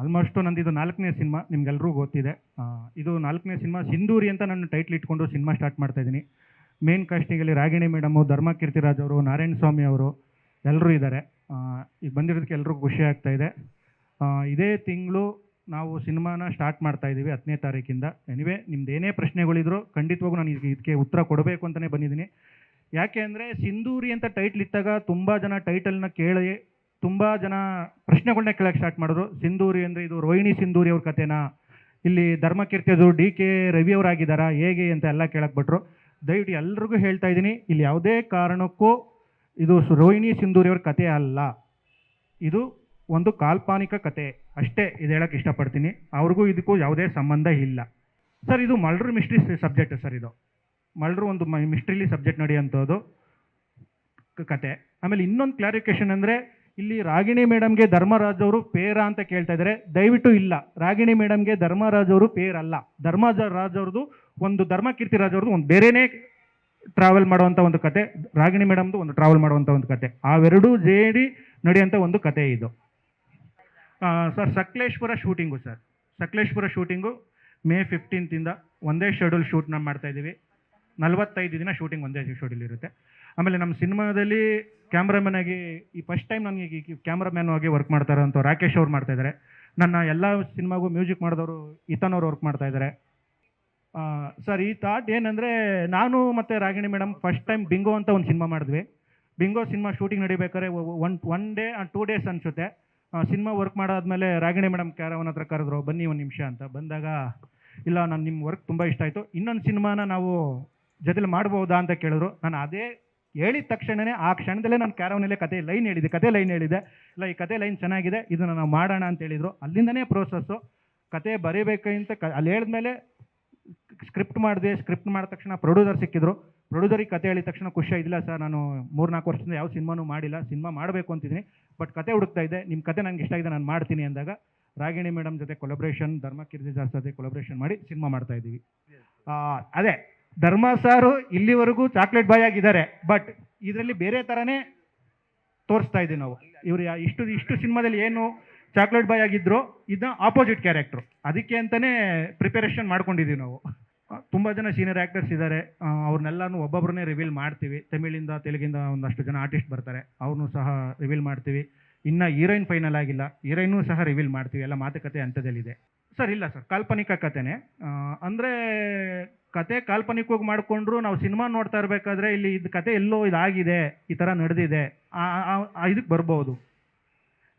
Almost ನಂದು ಇದು ನಾಲ್ಕನೇ ಸಿನಿಮಾ, ನಿಮ್ಗೆಲ್ರಿಗೂ ಗೊತ್ತಿದೆ. ಇದು ನಾಲ್ಕನೇ ಸಿನಿಮಾ ಸಿಂಧೂರಿ ಅಂತ ನಾನು ಟೈಟ್ಲ್ ಇಟ್ಕೊಂಡು ಸಿನಿಮಾ ಸ್ಟಾರ್ಟ್ ಮಾಡ್ತಾ ಇದ್ದೀನಿ. ಮೇನ್ ಕಾಸ್ಟಿಂಗಲ್ಲಿ ರಾಗಿಣಿ ಮೇಡಮು ಧರ್ಮ ಕೀರ್ತಿರಾಜ್ ಅವರು, ನಾರಾಯಣ ಸ್ವಾಮಿ ಅವರು ಎಲ್ಲರೂ ಇದ್ದಾರೆ. ಈಗ ಬಂದಿರೋದಕ್ಕೆ ಎಲ್ರಿಗೂ ಖುಷಿ ಆಗ್ತಾ ಇದೆ. ಇದೇ ತಿಂಗಳು ನಾವು ಸಿನಿಮಾನ ಸ್ಟಾರ್ಟ್ ಮಾಡ್ತಾ ಇದ್ದೀವಿ ಹತ್ತನೇ ತಾರೀಕಿಂದ. ಎನಿವೆ ನಿಮ್ದು ಏನೇ ಪ್ರಶ್ನೆಗಳಿದ್ರು ಖಂಡಿತವಾಗೂ ನಾನು ಇದಕ್ಕೆ ಇದಕ್ಕೆ ಉತ್ತರ ಕೊಡಬೇಕು ಅಂತಲೇ ಬಂದಿದ್ದೀನಿ. ಯಾಕೆ ಅಂದರೆ ಸಿಂಧೂರಿ ಅಂತ ಟೈಟ್ಲ್ ಇಟ್ಟಾಗ ತುಂಬ ಜನ ಟೈಟಲ್ನ ಕೇಳಿ ತುಂಬ ಜನ ಪ್ರಶ್ನೆಗಳನ್ನ ಕೇಳಕ್ಕೆ ಸ್ಟಾರ್ಟ್ ಮಾಡಿದ್ರು. ಸಿಂಧೂರಿ ಅಂದರೆ ಇದು ರೋಹಿಣಿ ಸಿಂಧೂರಿ ಅವ್ರ ಕಥೆನಾ? ಇಲ್ಲಿ ಧರ್ಮಕೀರ್ತಿಯದು ಡಿ ಕೆ ರವಿ ಅವರಾಗಿದ್ದಾರಾ? ಹೇಗೆ ಅಂತ ಎಲ್ಲ ಕೇಳಕ್ಕೆ ಬಿಟ್ರು. ದಯವಿಟ್ಟು ಎಲ್ರಿಗೂ ಹೇಳ್ತಾ ಇದ್ದೀನಿ, ಇಲ್ಲಿ ಯಾವುದೇ ಕಾರಣಕ್ಕೂ ಇದು ರೋಹಿಣಿ ಸಿಂಧೂರಿ ಅವ್ರ ಕಥೆ ಅಲ್ಲ. ಇದು ಒಂದು ಕಾಲ್ಪನಿಕ ಕತೆ ಅಷ್ಟೇ ಇದು ಹೇಳಕ್ಕೆ ಇಷ್ಟಪಡ್ತೀನಿ. ಅವ್ರಿಗೂ ಇದಕ್ಕೂ ಯಾವುದೇ ಸಂಬಂಧ ಇಲ್ಲ. ಸರ್, ಇದು ಮಳ್ರ ಮಿಸ್ಟ್ರಿ ಸಬ್ಜೆಕ್ಟ್ ಸರ್ ಇದು. ಮಲ್ಡ್ರು ಒಂದು ಮಿಸ್ಟ್ರಿಲಿ ಸಬ್ಜೆಕ್ಟ್ ನಡೆಯುವಂಥದ್ದು ಕತೆ ಆಮೇಲೆ ಇನ್ನೊಂದು ಕ್ಲಾರಿಫಿಕೇಶನ್ ಅಂದರೆ ಇಲ್ಲಿ ರಾಗಿಣಿ ಮೇಡಮ್ಗೆ ಧರ್ಮರಾಜ್ ಅವರು ಪೇರ ಅಂತ ಕೇಳ್ತಾ ಇದ್ದಾರೆ. ದಯವಿಟ್ಟು ಇಲ್ಲ. ರಾಗಿಣಿ ಮೇಡಮ್ಗೆ ಧರ್ಮರಾಜ್ ಅವರು ಪೇರ್ ಅಲ್ಲ ಧರ್ಮರಾಜ್ ಅವ್ರದ್ದು ಒಂದು ಧರ್ಮ ಕೀರ್ತಿರಾಜ್ ಅವ್ರದ್ದು ಒಂದು ಬೇರೆನೇ ಟ್ರಾವೆಲ್ ಮಾಡುವಂಥ ಒಂದು ಕತೆ. ರಾಗಿಣಿ ಮೇಡಮ್ದು ಒಂದು ಟ್ರಾವೆಲ್ ಮಾಡುವಂಥ ಒಂದು ಕತೆ. ಅವೆರಡೂ ಜೇಡಿ ನಡೆಯುವಂಥ ಒಂದು ಕತೆ ಇದು. Sir Sakleshpur shooting sir. Sakleshpur shooting May ಫಿಫ್ಟೀನ್ತಿಂದ ಒಂದೇ ಶೆಡ್ಯೂಲ್ ಶೂಟ್ನ ಮಾಡ್ತಾ ಇದ್ದೀವಿ. ನಲವತ್ತೈದು ದಿನ ಶೂಟಿಂಗ್ ಒಂದೇ ಶೆಡ್ಯೂಲ್ ಇರುತ್ತೆ. ಆಮೇಲೆ ನಮ್ಮ ಸಿನಿಮಾದಲ್ಲಿ ಕ್ಯಾಮ್ರಾಮನ್ ಆಗಿ, ಈ ಫಸ್ಟ್ ಟೈಮ್ ನನಗೆ ಕ್ಯಾಮ್ರಾಮ್ಯಾನ್ ಆಗಿ ವರ್ಕ್ ಮಾಡ್ತಾ ಅಂತ ರಾಕೇಶ್ ಅವ್ರು ಮಾಡ್ತಾ ಇದ್ದಾರೆ ನನ್ನ ಎಲ್ಲ ಸಿನಿಮಾಗೂ ಮ್ಯೂಸಿಕ್ ಮಾಡಿದವರು ಇತನ್ ವರ್ಕ್ ಮಾಡ್ತಾ ಇದ್ದಾರೆ ಸರ್, ಈ ಥಾಟ್ ಏನಂದರೆ ನಾನು ಮತ್ತು Ragini madam first time bingo ಅಂತ ಒಂದು ಸಿನಿಮಾ ಮಾಡಿದ್ವಿ. Bingo cinema shooting ನಡಿಬೇಕಾದ್ರೆ one one day two days ಅನಿಸುತ್ತೆ. ಸಿನಿಮಾ ವರ್ಕ್ ಮಾಡಾದ್ಮೇಲೆ ರಾಗಿಣಿ ಮೇಡಮ್ ಕ್ಯಾರವನ್ ಹತ್ರ ಕರೆದ್ರು, ಬನ್ನಿ ಒಂದು ನಿಮಿಷ ಅಂತ. ಬಂದಾಗ, ಇಲ್ಲ, ನಾನು ನಿಮ್ಮ ವರ್ಕ್ ತುಂಬ ಇಷ್ಟ ಆಯಿತು. ಇನ್ನೊಂದು ಸಿನಿಮಾನ ನಾವು ಜೊತೆಲಿ ಮಾಡ್ಬೋದಾ ಅಂತ ಕೇಳಿದ್ರು. ನಾನು ಅದೇ ಹೇಳಿದ ತಕ್ಷಣವೇ ಆ ಕ್ಷಣದಲ್ಲೇ ನಾನು ಕ್ಯಾರವನಲ್ಲೇ ಕತೆ ಲೈನ್ ಹೇಳಿದೆ ಕತೆ ಲೈನ್ ಹೇಳಿದೆ. ಇಲ್ಲ ಈ ಕತೆ ಲೈನ್ ಚೆನ್ನಾಗಿದೆ ಇದನ್ನು ನಾವು ಮಾಡೋಣ ಅಂತ ಹೇಳಿದರು. ಅಲ್ಲಿಂದನೇ ಪ್ರೋಸೆಸ್ಸು ಕತೆ ಅಂತ ಕ ಅಲ್ಲಿ ಹೇಳಿದ್ಮೇಲೆ ಸ್ಕ್ರಿಪ್ಟ್ ಮಾಡಿದೆ ಸ್ಕ್ರಿಪ್ಟ್ ಮಾಡಿದ ತಕ್ಷಣ ಪ್ರೊಡ್ಯೂಸರ್ ಸಿಕ್ಕಿದ್ರು. ಪ್ರೊಡ್ಯೂಸರಿಗೆ ಕತೆ ಹೇಳಿದ ತಕ್ಷಣ ಖುಷಿ ಆಗಿಲ್ಲ ಸರ್ ನಾನು ಮೂರ್ನಾಲ್ಕು ವರ್ಷದಿಂದ ಯಾವ ಸಿನಿಮಾನೂ ಮಾಡಿಲ್ಲ ಸಿನಿಮಾ ಮಾಡಬೇಕು ಅಂತಿದ್ದೀನಿ ಬಟ್ ಕತೆ ಹುಡುಕ್ತಾ ಇದ್ದೆ ನಿಮ್ಮ ಕತೆ ನನಗೆ ಇಷ್ಟ ಆಗಿದೆ ನಾನು ಮಾಡ್ತೀನಿ ಅಂದಾಗ ರಾಗಿಣಿ ಮೇಡಮ್ ಜೊತೆ ಕೊಲಬ್ರೇಷನ್ ಧರ್ಮ ಸರ್ ಜೊತೆ ಕೊಲಬ್ರೇಷನ್ ಮಾಡಿ ಸಿನಿಮಾ ಮಾಡ್ತಾ ಇದ್ದೀವಿ. ಅದೇ. ಧರ್ಮ ಸಾರು ಇಲ್ಲಿವರೆಗೂ ಚಾಕ್ಲೇಟ್ ಬಾಯ್ ಆಗಿದ್ದಾರೆ. ಬಟ್ ಇದರಲ್ಲಿ ಬೇರೆ ಥರನೇ ತೋರಿಸ್ತಾ ಇದ್ದೀವಿ ನಾವು. ಇವರು ಇಷ್ಟು ಇಷ್ಟು ಸಿನಿಮಾದಲ್ಲಿ ಏನು ಚಾಕ್ಲೇಟ್ ಬಾಯ್ ಆಗಿದ್ರು ಇದನ್ನ ಆಪೋಸಿಟ್ ಕ್ಯಾರೆಕ್ಟ್ರು ಅದಕ್ಕೆ ಅಂತಲೇ ಪ್ರಿಪರೇಷನ್ ಮಾಡ್ಕೊಂಡಿದ್ದೀವಿ ನಾವು. ತುಂಬ ಜನ ಸೀನಿಯರ್ ಆ್ಯಕ್ಟರ್ಸ್ ಇದ್ದಾರೆ. ಅವ್ರನ್ನೆಲ್ಲನೂ ಒಬ್ಬೊಬ್ಬರನ್ನೇ ರಿವೀಲ್ ಮಾಡ್ತೀವಿ. ತಮಿಳಿಂದ, ತೆಲುಗಿಂದ ಒಂದಷ್ಟು ಜನ ಆರ್ಟಿಸ್ಟ್ ಬರ್ತಾರೆ. ಅವ್ರನ್ನೂ ಸಹ ರಿವೀಲ್ ಮಾಡ್ತೀವಿ. ಇನ್ನು ಹೀರೋಯಿನ್ ಫೈನಲ್ ಆಗಿಲ್ಲ. ಹೀರೋಯಿನೂ ಸಹ ರಿವೀಲ್ ಮಾಡ್ತೀವಿ. ಎಲ್ಲ ಮಾತುಕತೆ ಹಂತದಲ್ಲಿದೆ. ಸರ್, ಇಲ್ಲ ಸರ್. ಕಾಲ್ಪನಿಕ ಕಥೆನೇ ಅಂದ್ರೆ ಕತೆ ಕಾಲ್ಪನಿಕವಾಗಿ ಮಾಡಿಕೊಂಡ್ರು ನಾವು ಸಿನಿಮಾ ನೋಡ್ತಾ ಇರಬೇಕಾದ್ರೆ ಇಲ್ಲಿ ಇದು ಕತೆ ಎಲ್ಲೋ ಇದಾಗಿದೆ, ಈ ಥರ ನಡೆದಿದೆ ಇದಕ್ಕೆ ಬರ್ಬೋದು.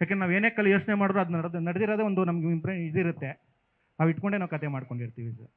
ಯಾಕೆಂದ್ರೆ ನಾವು ಏನೇ ಕಲಿ ಯೋಚನೆ ಮಾಡಿದ್ರು ಅದು ನಡೆದು, ನಡೆದಿರೋದೇ ಒಂದು ನಮ್ಗೆ ಇಂಪ್ರೆ ಇದಿರುತ್ತೆ. ನಾವು ಇಟ್ಕೊಂಡೇ ನಾವು ಕತೆ ಮಾಡ್ಕೊಂಡಿರ್ತೀವಿ ಸರ್